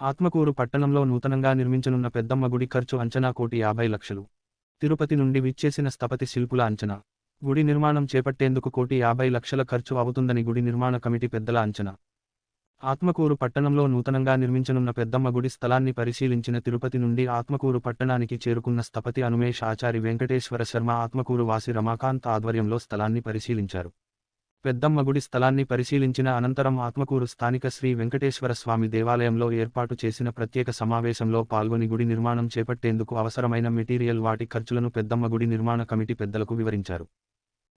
ఆత్మకూరు పట్టణంలో నూతనంగా నిర్మించనున్న పెద్దమ్మ గుడి ఖర్చు అంచనా కోటి యాభై లక్షలు. తిరుపతి నుండి విచ్చేసిన స్థపతి శిల్పుల అంచనా. గుడి నిర్మాణం చేపట్టేందుకు కోటి యాభై లక్షల ఖర్చు అవుతుందని గుడి నిర్మాణ కమిటీ పెద్దల అంచనా. ఆత్మకూరు పట్టణంలో నూతనంగా నిర్మించనున్న పెద్దమ్మ గుడి స్థలాన్ని పరిశీలించిన తిరుపతి నుండి ఆత్మకూరు పట్టణానికి చేరుకున్న స్థపతి అనుమేష్ ఆచారి వెంకటేశ్వర శర్మ ఆత్మకూరు వాసి రమాకాంత్ ఆధ్వర్యంలో స్థలాన్ని పరిశీలించారు. పెద్దమ్మ గుడి స్థలాన్ని పరిశీలించిన అనంతరం ఆత్మకూరు స్థానిక శ్రీ వెంకటేశ్వర స్వామి దేవాలయంలో ఏర్పాటు చేసిన ప్రత్యేక సమావేశంలో పాల్గొని గుడి నిర్మాణం చేపట్టేందుకు అవసరమైన మెటీరియల్ వాటి ఖర్చులను పెద్దమ్మ గుడి నిర్మాణ కమిటీ పెద్దలకు వివరించారు.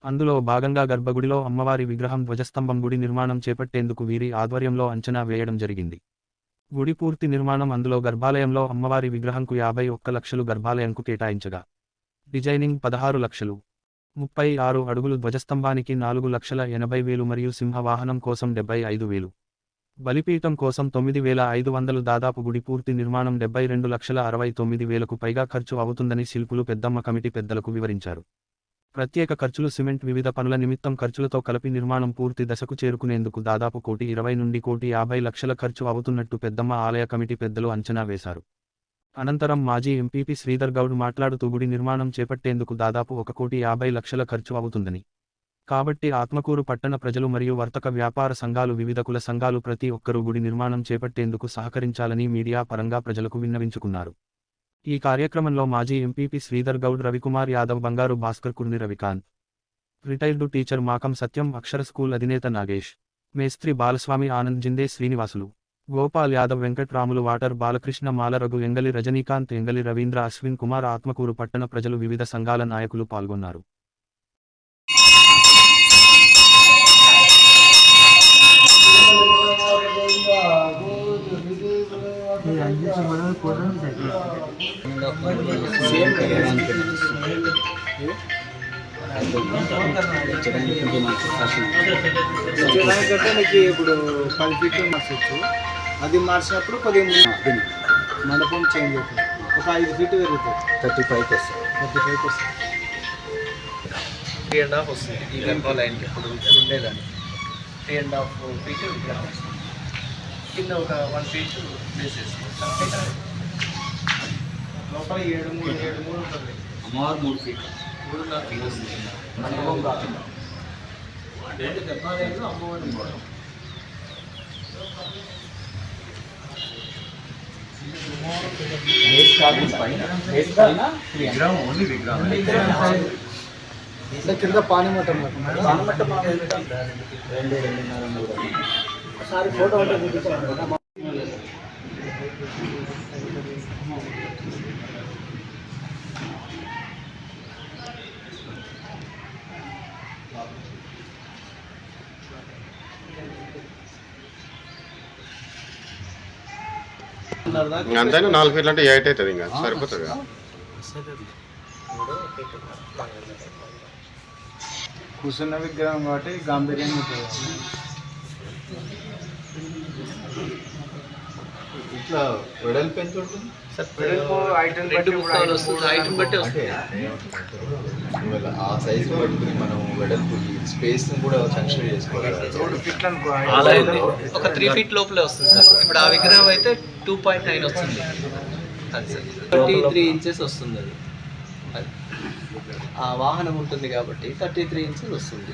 అందులో భాగంగా గర్భగుడిలో అమ్మవారి విగ్రహం ధ్వజస్తంభం గుడి నిర్మాణం చేపట్టేందుకు వీరి ఆధ్వర్యంలో అంచనా వేయడం జరిగింది. గుడి పూర్తి నిర్మాణం అందులో గర్భాలయంలో అమ్మవారి విగ్రహంకు యాభై ఒక్క లక్షలు గర్భాలయంకు కేటాయించగా. డిజైనింగ్ పదహారు లక్షలు. ముప్పై ఆరు అడుగులు ధ్వజస్తంభానికి నాలుగు లక్షల ఎనభై వేలు మరియు సింహవాహనం కోసం డెబ్బై ఐదు వేలు. బలిపీఠం కోసం తొమ్మిది వేల ఐదు వందలు దాదాపు గుడి పూర్తి నిర్మాణం డెబ్బై రెండు లక్షల అరవై తొమ్మిది వేలకు పైగా ఖర్చు అవుతుందని శిల్పులు పెద్దమ్మ కమిటీ పెద్దలకు వివరించారు. ప్రత్యేక ఖర్చులు సిమెంట్ వివిధ పనుల నిమిత్తం ఖర్చులతో కలిపి నిర్మాణం పూర్తి దశకు చేరుకునేందుకు దాదాపు కోటి ఇరవై నుండి కోటి యాభై లక్షల ఖర్చు అవుతున్నట్టు పెద్దమ్మ ఆలయ కమిటీ పెద్దలు అంచనా వేశారు. అనంతరం మాజీ ఎంపీపీ శ్రీధర్ గౌడ్ మాట్లాడుతూ గుడి నిర్మాణం చేపట్టేందుకు దాదాపు ఒక కోటి యాభై లక్షల ఖర్చు అవుతుందని. కాబట్టి ఆత్మకూరు పట్టణ ప్రజలు మరియు వర్తక వ్యాపార సంఘాలు వివిధ కుల సంఘాలు ప్రతి ఒక్కరూ గుడి నిర్మాణం చేపట్టేందుకు సహకరించాలని మీడియా పరంగా ప్రజలకు విన్నవించుకున్నారు. ఈ కార్యక్రమంలో మాజీ MPP Sridhar Goud Ravikumar Yadav Bangaru Bhaskar Kurni Ravikanth. Retired teacher Makam Satyam Akshara school అధినేత నాగేష్. మేస్త్రి బాలస్వామి ఆనంద్ జిందే శ్రీనివాసులు. గోపాల్ యాదవ్ వెంకట్రాములు వాటర్ బాలకృష్ణ మాలరఘు ఎంగలి రజనీకాంత్ ఎంగలి రవీంద్ర అశ్విన్ కుమార్ ఆత్మకూరు పట్టణ ప్రజలు వివిధ సంఘాల నాయకులు పాల్గొన్నారు. ఇప్పుడు పది ఫీట్లు మార్చచ్చు అది మార్చినప్పుడు కొద్దిగా మండపం చేంజ్ అవుతుంది. ఒక ఐదు ఫీట్ పెరుగుతుంది. థర్టీ ఫైవ్కి వస్తుంది thirty five percent three and half వస్తుంది. ఈ గర్భాలయానికి ఇప్పుడు ఇప్పుడు ఉండేదాన్ని. త్రీ అండ్ హాఫ్ ఫీట్ వస్తుంది కింద ఒక వన్ ఫీట్ ప్లేస్ వేసుకోవచ్చు లోపల ఏడు మూడు ఏడు మూడు ఉంటుంది. అమ్మవారు మూడు ఫీట్ మూడున్నర ఫీట్ వస్తుంది. మండపం కాకుండా. రెండు గర్భాలయంలో అమ్మవారి మూడు విగ్రహం ఓన్లీ విగ్రహం అంటే కింద పానిమట్టం పానిమట్టం రెండు రెండున్నర ఒకసారి ఫోటో అంతైనా నాలుగు ఫీట్లు అంటే ఎయిట్ అవుతుంది ఇంకా. సరిపోతుంది కూర్చున్న విగ్రహం కాబట్టి గాంభీర్యంగా ఉంటుంది? ఇట్లా వెడల్పు ఎంత ఉంటుంది? రెండు ముక్కలు వస్తుంది. హైట్ బట్టి వస్తుంది. ఒకవేళ ఆ సైజు పట్టుకుని మనం వెడల్పు స్పేస్ కూడా కన్సిడర్ చేసుకోవాలి ఒక త్రీ ఫీట్ లోపలే వస్తుంది సార్. ఇప్పుడు ఆ విగ్రహం అయితే టూ పాయింట్ నైన్ వస్తుంది. అది సార్. థర్టీ త్రీ ఇంచెస్ వస్తుంది అది. అది. ఆ వాహనం ఉంటుంది కాబట్టి థర్టీ త్రీ ఇంచెస్ వస్తుంది.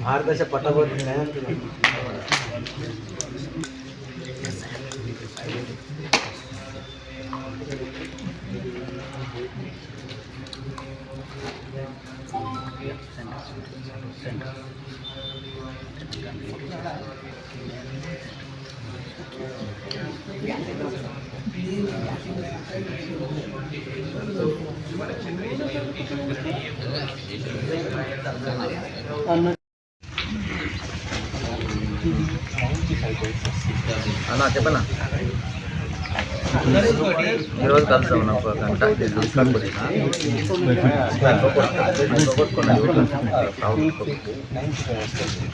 भारताच्या तो पटापट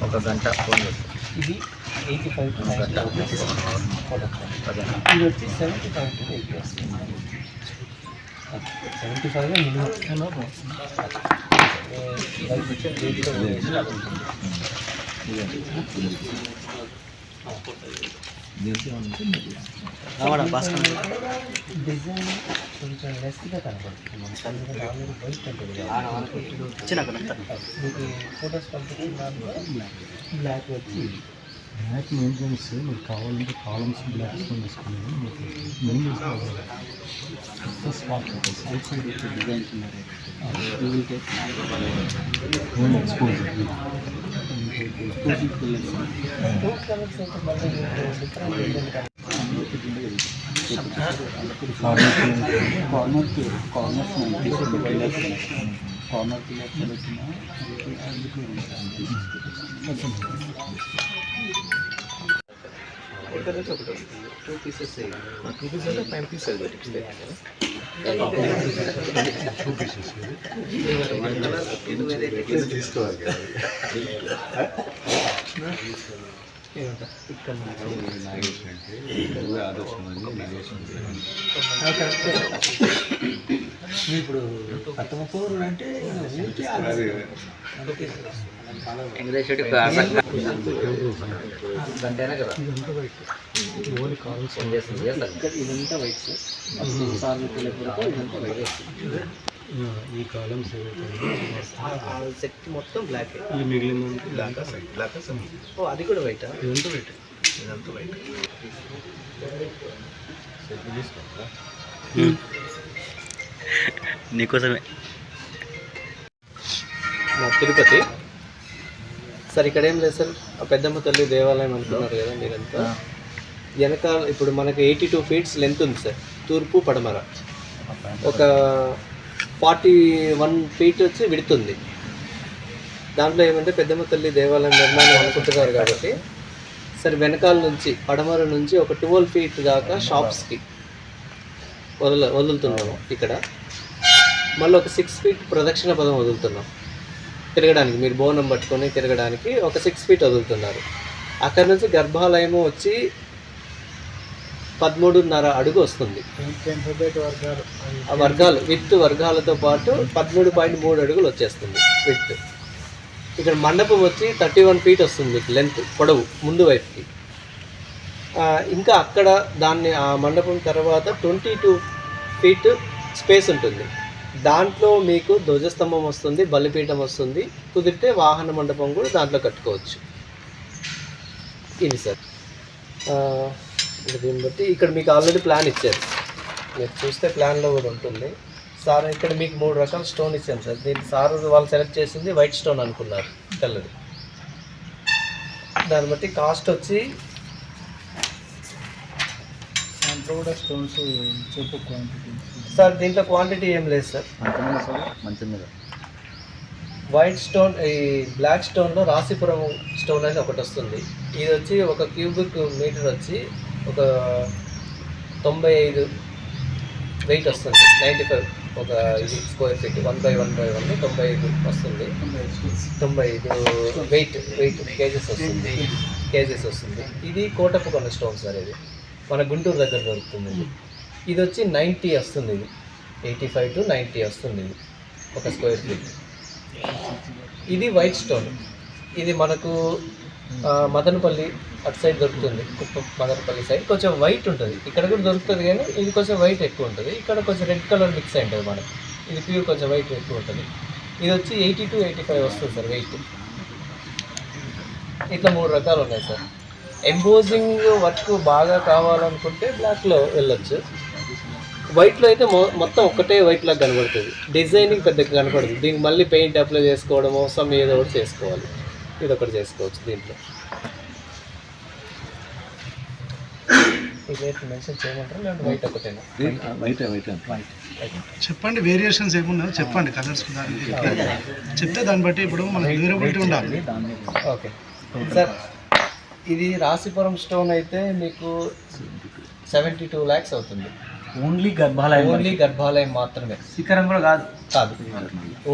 ఒక గంట ఫోన్ ఇది ఎయిటీ ఫైవ్ టు గంట ఇది వచ్చి seventy five to eighty seventy five minimum design కొంచెం లెస్గా కనపడుతుంది మీకు ఫొటోస్ పంపించిన బ్లాక్ వచ్చి బ్లాక్ మెయింటెనెన్స్ మీకు కావాలంటే కాలమ్స్ బ్లాక్ స్టోన్ వేసుకుని మీకు main spot side designs exposure two colours అయితే మళ్ళీ different different corner corner pillars corner pillars వచ్చిన ఇక్కడ నుంచి అంటే ఫైవ్ పీస్ ఇప్పుడు అంటే వెంకటేష్ రెడ్డి గంటేనా కదా చేస్తుంది ఇదంతా వైట్ సార్ ఇదంతా వైట్ ఈ కాలమ్స్ ఆ సెట్ మొత్తం బ్లాక్ ఈ మిగిలిన బ్లాక్ బ్లాక్ ఓ అది కూడా వైట్ ఇదంతా వైట్ ఇదంతా వైట్ నీకోసమే. తిరుపతి. సార్ ఇక్కడ ఏం లేదు సార్. పెద్దమ్మ తల్లి దేవాలయం అనుకున్నారు కదా మీరంతా. వెనకాల ఇప్పుడు మనకి ఎయిటీ టూ ఫీట్స్ లెంత్ ఉంది సార్. తూర్పు పడమర. ఒక ఫార్టీ వన్ ఫీట్ వచ్చి విడుతుంది దాంట్లో ఏమంటే పెద్దమ్మ తల్లి దేవాలయం నిర్మాణం అనుకుంటున్నారు కాబట్టి సరే వెనకాల నుంచి పడమర నుంచి ఒక ట్వెల్వ్ ఫీట్ దాకా షాప్స్కి వదల వదులుతున్నాము ఇక్కడ. మళ్ళీ ఒక సిక్స్ ఫీట్ ప్రదక్షిణ పదం వదులుతున్నాం. తిరగడానికి మీరు బోనం పట్టుకొని తిరగడానికి ఒక సిక్స్ ఫీట్ వదులుతున్నారు. అక్కడ నుంచి గర్భాలయము వచ్చి పదమూడున్నర అడుగు వస్తుంది. ఆ వర్గాలు విత్ వర్గాలతో పాటు పదమూడు పాయింట్ మూడు అడుగులు వచ్చేస్తుంది విత్ ఇక్కడ మండపం వచ్చి థర్టీ వన్ ఫీట్ వస్తుంది మీకు లెంత్ పొడవు ముందు వైపుకి. ఇంకా అక్కడ దాన్ని ఆ మండపం తర్వాత ట్వంటీ టూ ఫీట్ స్పేస్ ఉంటుంది. దాంట్లో మీకు ధ్వజస్తంభం వస్తుంది బలిపీఠం వస్తుంది. కుదిరితే వాహన మండపం కూడా దాంట్లో కట్టుకోవచ్చు. ఇది సార్. దీన్ని బట్టి ఇక్కడ మీకు ఆల్రెడీ ప్లాన్ ఇచ్చారు. మీరు చూస్తే ప్లాన్లో కూడా ఉంటుంది. సార్ ఇక్కడ మీకు మూడు రకాల స్టోన్ ఇచ్చాను సార్. దీన్ని సార్ వాళ్ళు సెలెక్ట్ చేసింది వైట్ స్టోన్ అనుకున్నారు తెల్లది. దాన్ని బట్టి కాస్ట్ వచ్చి దాంట్లో కూడా స్టోన్స్ చెప్పు క్వాంటిటీ సార్ దీంట్లో క్వాంటిటీ ఏం లేదు సార్. మంచి మీద. వైట్ స్టోన్ ఈ బ్లాక్ స్టోన్లో రాశిపురం స్టోన్ అని ఒకటి వస్తుంది. ఇది వచ్చి ఒక క్యూబిక్ మీటర్ వచ్చి ఒక తొంభై ఐదు వెయిట్ వస్తుంది. నైంటీ ఫైవ్ ఒక ఇది square feet one by one by one తొంభై ఐదు వస్తుంది. తొంభై ఐదు వెయిట్ వెయిట్ కేజెస్ వస్తుంది. కేజెస్ వస్తుంది. ఇది కోటప్ప కొన్న స్టోన్ సార్ ఇది. మన గుంటూరు దగ్గర దొరుకుతుంది ఇది వచ్చి నైంటీ వస్తుంది ఇది. ఎయిటీ ఫైవ్ టు నైంటీ వస్తుంది ఇది. ఒక స్క్వేర్ ఫీట్. ఇది వైట్ స్టోన్. ఇది మనకు మదనపల్లి అటు సైడ్ దొరుకుతుంది. కుప్పం మదనపల్లి సైడ్. కొంచెం వైట్ ఉంటుంది. ఇక్కడ కూడా దొరుకుతుంది కానీ ఇది కొంచెం వైట్ ఎక్కువ ఉంటుంది. ఇక్కడ కొంచెం రెడ్ కలర్ మిక్స్ అయి ఉంటుంది మనకు. ఇది ప్యూర్ కొంచెం వైట్ ఎక్కువ ఉంటుంది. ఇది వచ్చి ఎయిటీ టు ఎయిటీ ఫైవ్ వస్తుంది సార్ వెయిట్ ఇట్లా మూడు రకాలు ఉన్నాయి సార్. ఎంబోజింగ్ వర్క్ బాగా కావాలనుకుంటే బ్లాక్లో వెళ్ళొచ్చు. వైట్లో అయితే మొ మొత్తం ఒక్కటే వైట్ లాగా కనబడుతుంది. డిజైనింగ్ పెద్దగా కనపడదు. దీనికి మళ్ళీ పెయింట్ అప్లై చేసుకోవడం అవసరం ఏదో ఒకటి చేసుకోవాలి. ఇది ఒకటి చేసుకోవచ్చు దీంట్లో. రేట్ మెన్షన్ చేయమంటారా? లేదంటే వైట్ ఒకటేనా? వైట్ వైట్ చెప్పండి వేరియేషన్స్ ఏమున్నాయో చెప్పండి కలర్స్ దానికి చెప్తే దాన్ని బట్టి ఇప్పుడు మనకి డ్యూరబిలిటీ ఉండాలి. ఓకే సార్ ఇది రాశిపురం స్టోన్ అయితే మీకు సెవెంటీ టూ ల్యాక్స్ అవుతుంది. ఓన్లీ గర్భాలయం ఓన్లీ గర్భాలయం మాత్రమే. శిఖరం కూడా కాదు. కాదు.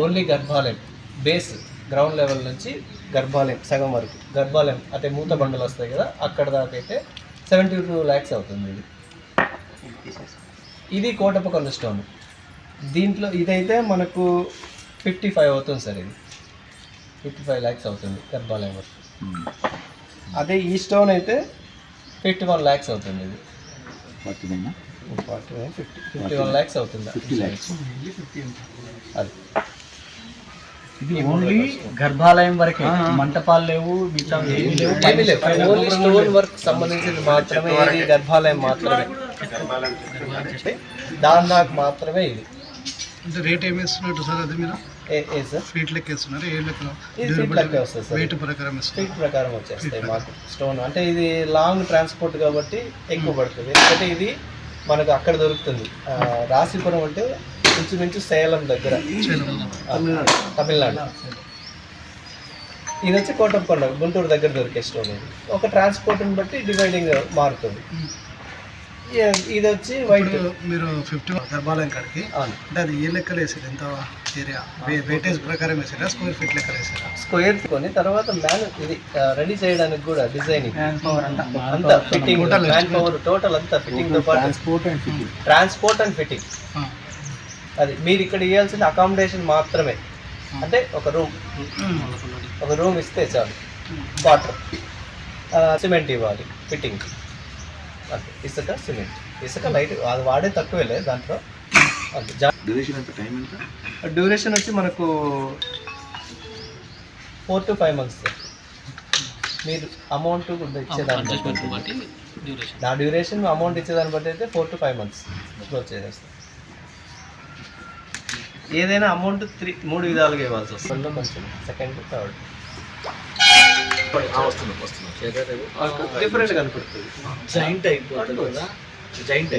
ఓన్లీ గర్భాలయం. బేస్ గ్రౌండ్ లెవెల్ నుంచి గర్భాలయం సగం వరకు. గర్భాలయం అంటే మూత బండలు వస్తాయి కదా అక్కడ దాకా అయితే సెవెంటీ టూ ల్యాక్స్ అవుతుంది ఇది. ఇది కోటపకొండ స్టోన్. దీంట్లో ఇదైతే మనకు ఫిఫ్టీ ఫైవ్ అవుతుంది సార్ ఇది. ఫిఫ్టీ ఫైవ్ ల్యాక్స్ అవుతుంది గర్భాలయం వరకు. అదే ఈ స్టోన్ అయితే ఫిఫ్టీ వన్ ల్యాక్స్ అవుతుంది ఇది. Forty fifty fifty one lakhs అవుతుంది? ఫిఫ్టీ ల్యాక్స్. అది. ఇది ఓన్లీ గర్భాలయం వరకే. మంటపాలు లేవు మిగతా ఏమీ లేవు. ఏమీ లేవు. ఓన్లీ స్టోన్ వర్క్ సంబంధించింది మాత్రమే. ఇది గర్భాలయం మాత్రమే. దాని దాకా మాత్రమే ఇది. అంటే రేట్ ఏమి ఇస్తున్నట్టు సార్ అది మీరు? ఏ ఏ సార్? ఫీట్ లెక్క ఇస్తున్నారు ఏ లెక్క? వెయిట్ ప్రకారం ఫీట్ ప్రకారం వచ్చేస్తాయి మాకు స్టోన్. అంటే ఇది లాంగ్ ట్రాన్స్పోర్ట్ కాబట్టి ఎక్కువ పడుతుంది. ఎందుకంటే ఇది మనకు అక్కడ దొరుకుతుంది. ఆ, రాశిపురం అంటే ఇంచుమించు సేలం దగ్గర. తమిళనాడు. ఇది వచ్చి కోటప్పకొండ గుంటూరు దగ్గర దొరికే స్టోన్ ఇది. ఒక ట్రాన్స్పోర్ట్ని బట్టి డివైడింగ్ మారుతుంది. ఇది వచ్చి వైట్ మీరు ఫిఫ్టీ గర్భాలయం కాడికి అవును. అంటే అది ఏ లెక్కలు వేసారు? ఎంత ఏరియా? వెయిటేజ్ ప్రకారం వేసారా? స్క్వేర్ ఫీట్ లెక్కలు వేసారా? స్క్వేర్ కొని తర్వాత మ్యాన్ ఇది రెడీ చేయడానికి కూడా డిజైనింగ్ అంతా. ఫిట్టింగ్ మ్యాన్ పవర్ టోటల్ అంతా ఫిట్టింగ్తో పాటు. Transport and fitting transport and fitting. అది మీరు ఇక్కడ ఇవ్వాల్సిన అకామిడేషన్ మాత్రమే. అంటే ఒక రూమ్ ఒక రూమ్ ఇస్తే చాలు. వాటర్ సిమెంట్ ఇవ్వాలి. ఫిట్టింగ్ అంతే ఇసుక సిమెంట్. ఇసుక లైట్ అది వాడే తక్కువేలే దాంట్లో. డ్యూరేషన్ ఎంత? టైం ఎంత? డ్యూరేషన్ వచ్చి మనకు ఫోర్ టు ఫైవ్ మంత్స్ మీరు అమౌంట్ ఇచ్చేదాన్ని బట్టి. నా డ్యూరేషన్ అమౌంట్ ఇచ్చేదాన్ని బట్టి అయితే four to five months close చేసేస్తాం. ఏదైనా అమౌంట్ త్రీ మూడు విధాలుగా ఇవ్వాల్సి వస్తుంది. కొంచెం సెకండ్ థర్డ్ డిఫరెంట్ కనపడుతుంది. జాయింట్ అయిపోతుంది కదా. జాయింట్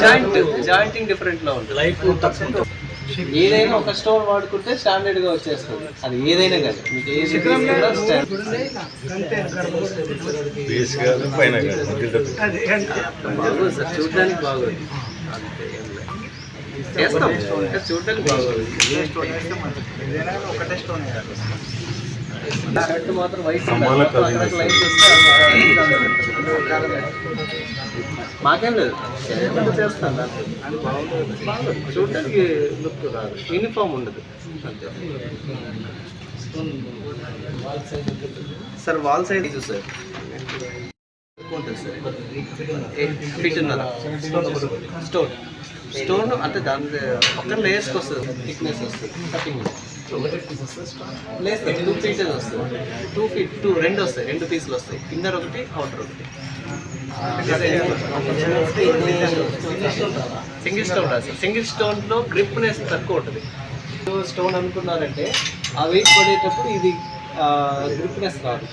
జాయింట్ జాయింటింగ్ డిఫరెంట్లో ఉంటుంది. లైఫ్ ఏదైనా ఒక స్టోన్ వాడుకుంటే స్టాండర్డ్గా వచ్చేస్తుంది. అది ఏదైనా కానీ. మీకు సార్. చూడడానికి బాగోదు. ఏం. చేస్తాం. చూడడానికి బాగోదు. మాకేం లేదు. చేస్తాను. చూడడానికి లుక్ రాదు. యూనిఫామ్ ఉండదు. అంతే సార్ వాల్ సైడ్ చూసారు సార్. ఫిట్ ఉన్నదా? స్టోన్ స్టోన్ అంటే దాని పక్కన లేయర్స్కి వస్తుంది థిక్నెస్ వస్తుంది కటింగ్ లేస్ టూ పీసెస్ వస్తుంది. టూ ఫీట్ టూ రెండు వస్తాయి రెండు పీసులు వస్తాయి. ఇన్నర్ ఒకటి అవుటర్ ఒకటి. సింగిల్ స్టోన్ రాసి సింగిల్ స్టోన్లో గ్రిప్నెస్ తక్కువ ఉంటుంది. స్టోన్ అనుకున్నారంటే ఆ వెయిట్ పడేటప్పుడు ఇది గ్రిప్నెస్ రాదు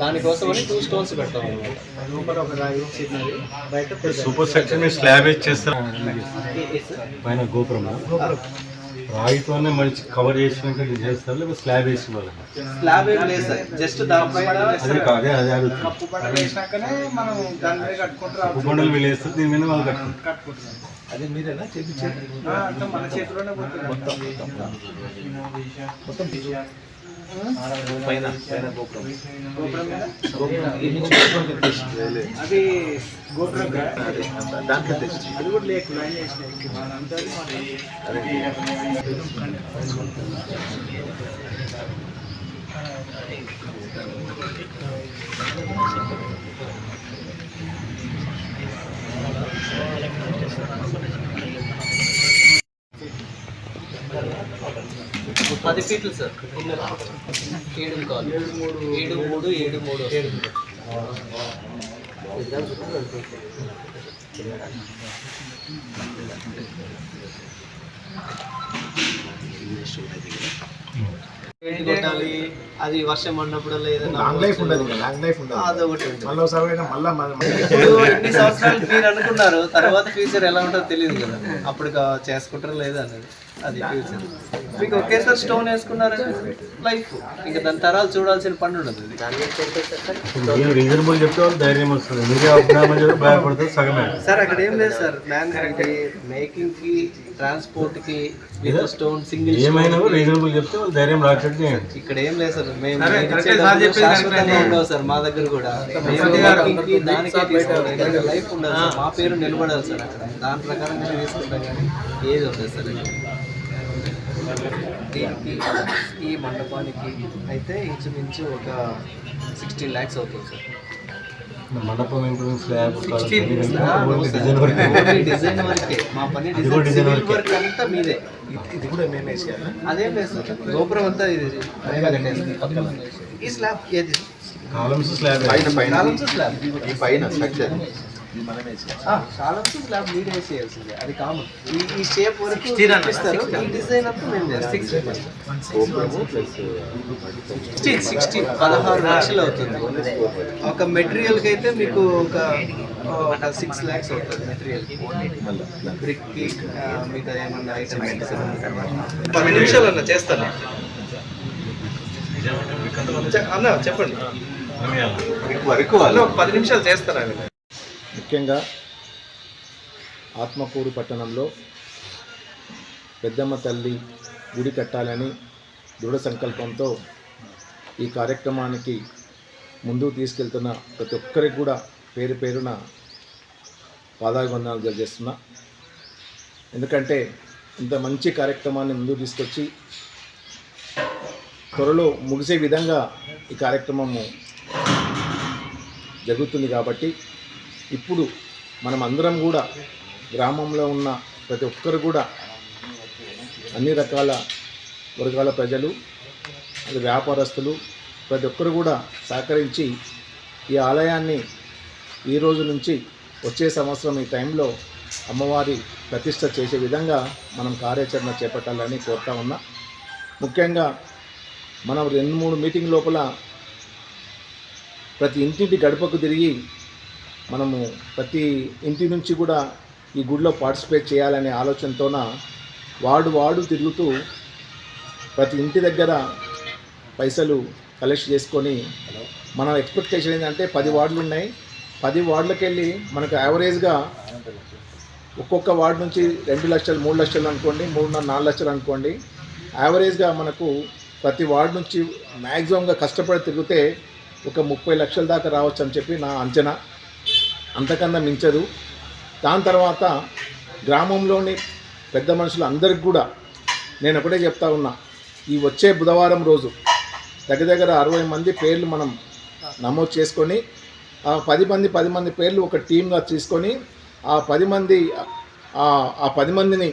దానికోసమని టూ స్టోన్స్ పెడతాం అనమాట లోపల ఒక రాయి చిన్నది. బయట సూపర్ స్ట్రక్చర్ మీద స్లాబ్ పైన గోపురం రాయితోనే మంచి కవర్ చేసినాక ఇది చేస్తారు లేకపోతే స్లాబ్ వేసి స్లాబ్ ఏం లేదు సార్ జస్ట్ దానిపైన అది కాదే అదే అడుగుతుంది కప్పు బండ వేసినాకనే మనం దాని మీద కట్టుకుంటారు. ఉప్పు బండలు వీళ్ళు వేస్తారు దీని మీద వాళ్ళు కట్టుకుంటారు. అదే మీరేనా? మన చేతిలోనే పోతుంది. మొత్తం పైన పైన గోపురం గోపురం మీద గోపురం ఈ నుంచి గోపురం తెప్పించింది. అది గోపురం కాదు. అదే, దాంట్లో తెచ్చి అది కూడా లేకు లైన్ వేసినాయి పది ఫీట్లు సార్. ఏడు కాదు. ఏడు మూడు ఏడు మూడు కొట్టాలి. అది వర్షం పడినప్పుడల్లా ఏదైనా లాంగ్ లైఫ్ ఉండదు ఇంకా లాంగ్ లైఫ్ ఉండదు. అదొకటి ఉంటుంది. మళ్ళీ ఒకసారి మళ్ళీ మళ్ళీ ఇప్పుడు ఎన్ని సంవత్సరాలు మీరు అనుకున్నారు తర్వాత ఫ్యూచర్ ఎలా ఉంటుందో తెలియదు కదా. అప్పుడు చేసుకుంటారో లేదా అనేది. అది ఫ్యూచర్ మీకు ఒకేసారి స్టోన్ వేసుకున్నారంటే లైఫ్ ఇంకా దాని తరాలు చూడాల్సిన పని ఉండదు రీజనబుల్ చెప్తే వాళ్ళు ధైర్యం వస్తుంది. మీరే సగమే. సార్ అక్కడ ఏం లేదు సార్. మ్యాన్ ఇది మేకింగ్కి ట్రాన్స్పోర్ట్కి విత్ స్టోన్ సింగిల్ ఏమైనా రీజనబుల్ చెప్తే వాళ్ళు ధైర్యం రాకెట్ చేయండి. ఇక్కడ ఏం లేదు సార్. మేము శాశ్వతంగా ఉండవు సార్ మా దగ్గర కూడా. దానికే లైఫ్ ఉండదు మా పేరు నిలబడాలి సార్ అక్కడ. దాని ప్రకారంగా తీసుకుంటాం కానీ ఏది ఉండదు సార్. దీనికి ఈ మండపానికి అయితే ఇంచుమించు ఒక సిక్స్టీన్ ల్యాక్స్ అవుతుంది సార్. మండపం improving slab design design design వరకే మా పని డిజైన్ వర్క్ అంతా మీదే. ఇది కూడా మేమే చేయాలి అదేం లేదు సార్. గోపురం అంతా ఇది. ఈ స్లాబ్ ఏది? కాలమ్స్ స్లాబ్ పైన పైన కాలమ్స్ స్లాబ్ ఈ పైన స్ట్రక్చర్ కాలమ్స్ స్లాబ్ మీరు వేసేయాల్సిందే అది కామన్ ఈ ఈ షేప్ వరకు ఇస్తారు. ఈ డిజైన్ అంతా మేము సిక్స్టీన్ సిక్స్టీన్ పదహారు లక్షలు అవుతుంది. ఒక మెటీరియల్కి అయితే మీకు ఒక ఒక సిక్స్ ల్యాక్స్ అవుతుంది మెటీరియల్ బ్రిక్కి మీకు ఏమన్నా ఐటమ్స్ పది నిమిషాలు అన్న చేస్తాను. అన్న చెప్పండి. అన్న ఒక పది నిమిషాలు చేస్తారా ముఖ్యంగా ఆత్మకూరు పట్టణంలో పెద్దమ్మ తల్లి గుడి కట్టాలని దృఢ సంకల్పంతో ఈ కార్యక్రమానికి ముందుకు తీసుకెళ్తున్న ప్రతి ఒక్కరికి కూడా పేరు పేరున పాదాభివందనాలు తెలియజేస్తున్నా. ఎందుకంటే ఇంత మంచి కార్యక్రమాన్ని ముందుకు తీసుకొచ్చి త్వరలో ముగిసే విధంగా ఈ కార్యక్రమము జరుగుతుంది కాబట్టి ఇప్పుడు మనం అందరం కూడా గ్రామంలో ఉన్న ప్రతి ఒక్కరు కూడా అన్ని రకాల వర్గాల ప్రజలు అది వ్యాపారస్తులు ప్రతి ఒక్కరు కూడా సహకరించి ఈ ఆలయాన్ని ఈ రోజు నుంచి వచ్చే సంవత్సరం ఈ టైంలో అమ్మవారి ప్రతిష్ట చేసే విధంగా మనం కార్యాచరణ చేపట్టాలని కోరుతా ఉన్నా. ముఖ్యంగా మనం రెండు మూడు మీటింగ్ లోపల ప్రతి ఇంటింటి గడపకు తిరిగి మనము ప్రతి ఇంటి నుంచి కూడా ఈ గుడిలో పార్టిసిపేట్ చేయాలనే ఆలోచనతోన వాడు వాడు తిరుగుతూ ప్రతి ఇంటి దగ్గర పైసలు కలెక్ట్ చేసుకొని మన ఎక్స్పెక్టేషన్ ఏంటంటే పది వార్డులు ఉన్నాయి. పది వార్డులకు వెళ్ళి మనకు యావరేజ్గా ఒక్కొక్క వార్డు నుంచి రెండు లక్షలు మూడు లక్షలు అనుకోండి మూడున్నర నాలుగు లక్షలు అనుకోండి. యావరేజ్గా మనకు ప్రతి వార్డు నుంచి మ్యాక్సిమంగా కష్టపడి తిరిగితే ఒక ముప్పై లక్షల దాకా రావచ్చు అని చెప్పి నా అంచనా. అంతకన్నా మించదు. దాని తర్వాత గ్రామంలోని పెద్ద మనుషులు అందరికి కూడా నేను ఒకటే చెప్తా ఉన్నా ఈ వచ్చే బుధవారం రోజు దగ్గర దగ్గర అరవై మంది పేర్లు మనం నమోదు చేసుకొని ఆ పది మంది పది మంది పేర్లు ఒక టీమ్గా తీసుకొని ఆ పది మంది ఆ- పది మందిని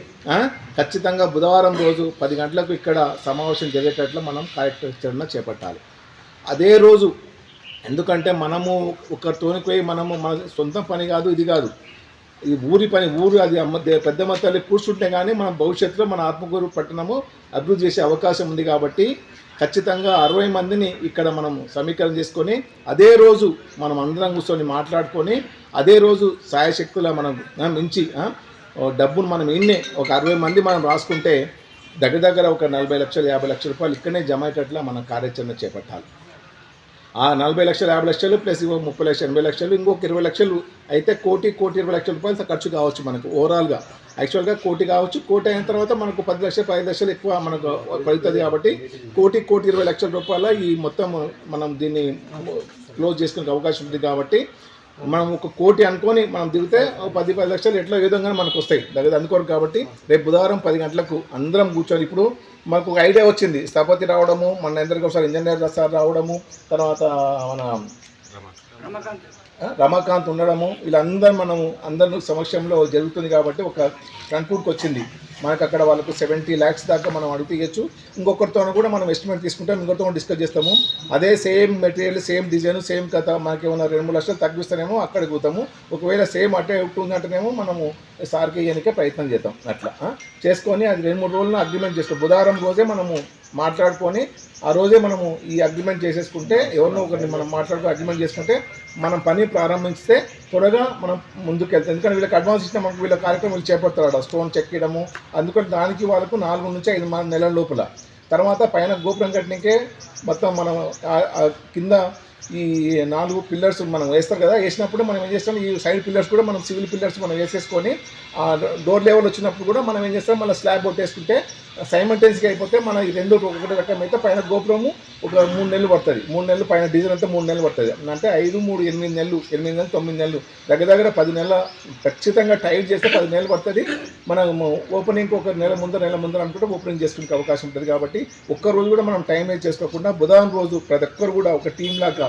ఖచ్చితంగా బుధవారం రోజు పది గంటలకు ఇక్కడ సమావేశం జరిగేటట్లు మనం కార్యక్రమణ చేపట్టాలి. అదే రోజు ఎందుకంటే మనము ఒకరితోని పోయి మనము మన సొంతం పని కాదు ఇది కాదు. ఇది ఊరి పని ఊరు అది అమ్మ పెద్ద పెద్దమ్మ కూర్చుంటే కానీ మన భవిష్యత్తులో మన ఆత్మకూరు పట్టణము అభివృద్ధి చేసే అవకాశం ఉంది కాబట్టి ఖచ్చితంగా అరవై మందిని ఇక్కడ మనం సమీకరణ చేసుకొని అదే రోజు మనం అందరం కూర్చొని మాట్లాడుకొని అదే రోజు సాయశక్తుల మనం మించి డబ్బును మనం ఇన్నే ఒక అరవై మంది మనం రాసుకుంటే దగ్గర దగ్గర ఒక నలభై లక్షలు యాభై లక్షల రూపాయలు ఇక్కడనే జమ అయ్యేటట్లా మనం కార్యాచరణ చేపట్టాలి. ఆ నలభై లక్షలు యాభై లక్షలు ప్లస్ ఇంకో ముప్పై లక్షలు ఎనభై లక్షలు ఇంకొక ఇరవై లక్షలు అయితే కోటి కోటి ఇరవై లక్షల రూపాయలు ఖర్చు కావచ్చు మనకు ఓవరాల్గా యాక్చువల్గా కోటి కావచ్చు కోటి అయిన తర్వాత మనకు పది లక్షలు పది లక్షలు ఎక్కువ మనకు పడుతుంది కాబట్టి కోటి కోటి ఇరవై లక్షల రూపాయల ఈ మొత్తం మనం దీన్ని క్లోజ్ చేసుకునే అవకాశం ఉంది కాబట్టి మనం ఒక కోటి అనుకొని మనం దిగితే ఒక పది పది లక్షలు ఎట్లా విధంగా మనకు వస్తాయి. దగ్గర అందుకోరు కాబట్టి రేపు బుధవారం పది గంటలకు అందరం కూర్చొని ఇప్పుడు మనకు ఒక ఐడియా వచ్చింది. స్థపతి రావడము మన అందరికి ఒకసారి ఇంజనీర్ సార్ రావడము తర్వాత మన రమాకాంత్ ఉండడము వీళ్ళందరూ మనము అందరి సమక్షంలో జరుగుతుంది కాబట్టి ఒక కన్క్లూడ్కి వచ్చింది. మనకు అక్కడ వాళ్ళకు సెవెంటీ ల్యాక్స్ దాకా మనం అడుగు తీయచ్చు. ఇంకొకరితో కూడా మనం ఎస్టిమేట్ తీసుకుంటాం ఇంకొకరితో డిస్కస్ చేస్తాము. అదే same material same design same కథ మనకి రెండు మూడు లక్షలు తగ్గిస్తేనేమో అక్కడికి పోతాము. ఒకవేళ సేమ్ అటే ఉంటుందంటేనేమో మనము సార్కి ఇయ్యనికే ప్రయత్నం చేద్దాం అట్లా చేసుకొని అది రెండు మూడు రోజులను అగ్రిమెంట్ చేసుకో బుధవారం రోజే మనము మాట్లాడుకొని ఆ రోజే మనము ఈ అగ్రిమెంట్ చేసేసుకుంటే ఎవరినో ఒకరిని మనం మాట్లాడుకో అగ్రిమెంట్ చేసుకుంటే మనం పని ప్రారంభిస్తే త్వరగా మనం ముందుకు వెళ్తాం. ఎందుకంటే వీళ్ళకి అడ్వాన్స్ ఇస్తే మనకు వీళ్ళ కార్యక్రమాలు చేపడతారు స్టోన్ చెక్కడము అందుకని దానికి వాళ్ళకు నాలుగు నుంచి ఐదు నెలల లోపల. తర్వాత పైన గోపురం కట్టినకే మొత్తం మనం కింద ఈ నాలుగు పిల్లర్స్ మనం వేస్తారు కదా వేసినప్పుడు మనం ఏం చేస్తాం? ఈ సైడ్ పిల్లర్స్ కూడా మనం సివిల్ పిల్లర్స్ మనం వేసేసుకొని ఆ డోర్ లెవెల్ వచ్చినప్పుడు కూడా మనం ఏం చేస్తాం? మళ్ళీ స్లాబ్ కొట్టేసుకుంటే సైమంటెన్స్గా అయిపోతే మన ఈ రెండు ఒకటి రకం అయితే పైన గోపురము ఒక మూడు నెలలు పడుతుంది. మూడు నెలలు పైన డీజిల్ అంతా మూడు నెలలు పడుతుంది. అంటే ఐదు మూడు ఎనిమిది నెలలు ఎనిమిది నెలలు తొమ్మిది నెలలు దగ్గర దగ్గర పది నెలల ఖచ్చితంగా టైట్ చేస్తే పది నెలలు పడుతుంది. మనం ఓపెనింగ్ ఒక నెల ముందర నెల ముందర అనుకుంటే ఓపెనింగ్ చేసుకునే అవకాశం ఉంటుంది. కాబట్టి ఒక్క రోజు కూడా మనం టైం వేస్ట్ చేసుకోకుండా బుధవారం రోజు ప్రతి ఒక్కరు కూడా ఒక టీం లాగా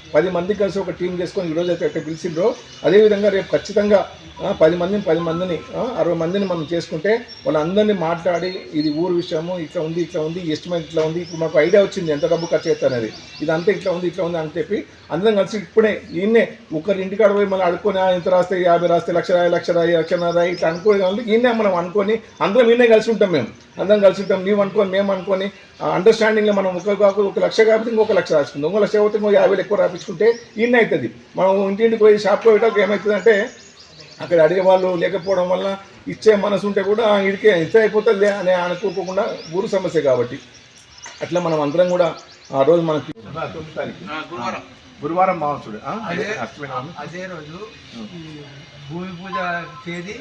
పది మంది కలిసి ఒక టీం చేసుకొని ఈరోజు అయితే ఎక్కడ పిలిచిండ్రో. అదేవిధంగా రేపు ఖచ్చితంగా పది మందిని పది మందిని అరవై మందిని మనం చేసుకుంటే వాళ్ళందరినీ మాట్లాడి ఇది ఊరు విషయము ఇట్లా ఉంది ఇట్లా ఉంది ఎస్టిమేట్ ఇట్లా ఉంది ఇప్పుడు మాకు ఐడియా వచ్చింది ఎంత డబ్బు ఖర్చు అవుతుంది అనేది ఇదంతా ఇట్లా ఉంది ఇట్లా ఉంది అని చెప్పి అందరం కలిసి ఇప్పుడే ఈయన్నే ఒకరి ఇంటికాడ పోయి మళ్ళీ అడుక్కొని ఇంత రాస్తే యాభై రాస్తే లక్ష రాయి లక్ష రాయి లక్షన్నర రాయి ఇట్లా అనుకోని ఈయనే మనం అనుకొని అందరం ఈయనే కలిసి ఉంటాం మేము. అందరం కలిసి ఉంటాం మేము అనుకొని మేము అనుకొని అండర్స్టాండింగ్లో మనం ఒక ఒక లక్ష కాకపోతే ఇంకొక లక్ష రాసుకుందాం ఇంకో లక్ష కాకపోతే ఇంకో యాభై ఎక్కువ ఎక్కువ రాపించుకుంటే ఈయన అవుతుంది మనం ఇంటింటికి పోయి షాప్కి పోయేటప్పుడు ఏమవుతుందంటే అక్కడ అడిగే వాళ్ళు లేకపోవడం వల్ల ఇచ్చే మనసు ఉంటే కూడా "ఆ, ఇడికే ఇచ్చే అయిపోతుంది అని అనుకోకుండా ఊరు సమస్య కాబట్టి. అట్లా మనం అందరం కూడా ఆ రోజు మనకి గురువారం. మావసుడు. అదే రోజు భూమి పూజ తేదీ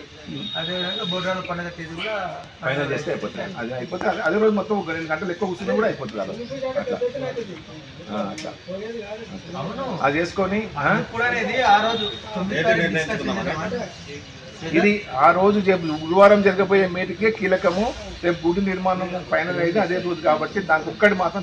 అదేవిధంగా బొడ్రాల పండుగ తేదీ కూడా ఫైనల్ చేస్తే అయిపోతుంది. అది అయిపోతే అదే- అదే రోజు మొత్తం ఒక రెండు గంటలు ఎక్కువ కూర్చున్నా కూడా అయిపోతుంది అలా. అట్లా. అది చేసుకొని? కూడా అనేది ఆ రోజు? ఇది ఆ రోజు గురువారం జరగబోయే మీటికే కీలకము రేపు గుడి నిర్మాణం ఫైనల్ అయితే అదే రోజు కాబట్టి దానికి ఒక్కటి మాత్రం